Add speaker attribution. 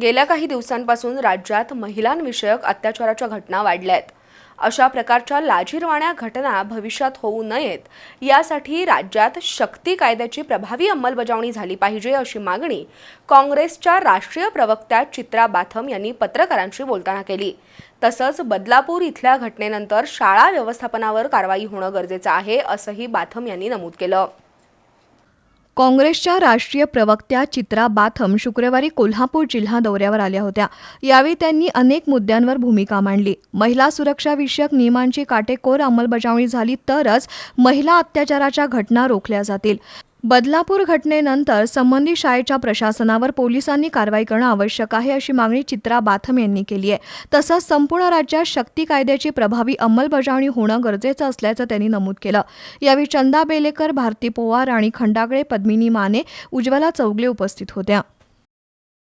Speaker 1: गेल्या काही दिवसांपासून राज्यात महिलांविषयक अत्याचाराच्या घटना वाढल्या आहेत अशा प्रकारच्या लाजीरवाण्या घटना भविष्यात होऊ नयेत. यासाठी राज्यात शक्ती कायद्याची प्रभावी अंमलबजावणी झाली पाहिजे अशी मागणी काँग्रेसच्या राष्ट्रीय प्रवक्त्या चित्रा बाथम यांनी पत्रकारांशी बोलताना केली. तसंच बदलापूर इथल्या घटनेनंतर शाळा व्यवस्थापनावर कारवाई होणं गरजेचं आहे असंही बाथम यांनी नमूद केलं.
Speaker 2: काँग्रेसच्या राष्ट्रीय प्रवक्त्या चित्रा बाथम शुक्रवारी कोल्हापूर जिल्हा दौऱ्यावर आल्या होत्या. यावेळी त्यांनी अनेक मुद्द्यांवर भूमिका मांडली. महिला सुरक्षा विषयक नियमांची काटेकोर अंमलबजावणी झाली तरच महिला अत्याचाराच्या घटना रोखल्या जातील. बदलापूर घटनेनंतर संबंधित शाळेच्या प्रशासनावर पोलिसांनी कारवाई करणं आवश्यक आहे अशी मागणी चित्रा बाथम यांनी केली आहे. तसंच संपूर्ण राज्यात शक्ती कायद्याची प्रभावी अंमलबजावणी होणं गरजेचं असल्याचं त्यांनी नमूद केलं. यावेळी चंदा बेलेकर भारती पोवार आणि खंडागळे पद्मिनी माने उज्ज्वला चौगले उपस्थित होत्या.